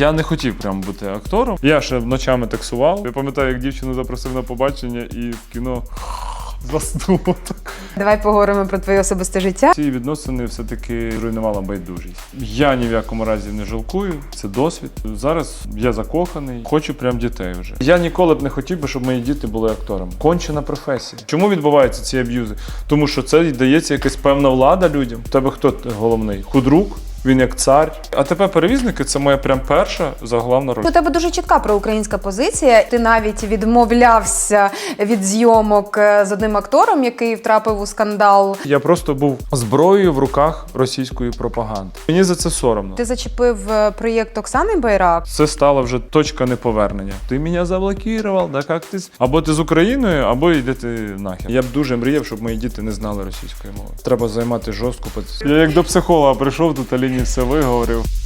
Я не хотів прям бути актором. Я ще ночами таксував. Я пам'ятаю, як дівчину запросив на побачення і в кіно заснув. так. Давай поговоримо про твоє особисте життя. Ці відносини все-таки руйнувала байдужість. Я ні в якому разі не жалкую, це досвід. Зараз я закоханий, хочу прям дітей вже. Я ніколи б не хотів би, щоб мої діти були акторами. Кончена професія. Чому відбуваються ці аб'юзи? Тому що це дається якась певна влада людям. У тебе хто головний? Худрук? Він як цар. А тепер перевізники це моя прям перша заглавна роль. У тебе дуже чітка проукраїнська позиція. Ти навіть відмовлявся від зйомок е, з одним актором, який втрапив у скандал. Я просто був зброєю в руках російської пропаганди. Мені за це соромно. Ти зачепив е, проєкт Оксани Байрак. Це стала вже точка неповернення. Ти мене заблокував, да як ти або ти з Україною, або йдете нахер. Я б дуже мріяв, щоб мої діти не знали російської мови. Треба займати жорстку позицію. Я як до психолога прийшов, тут Аліні все виговорив.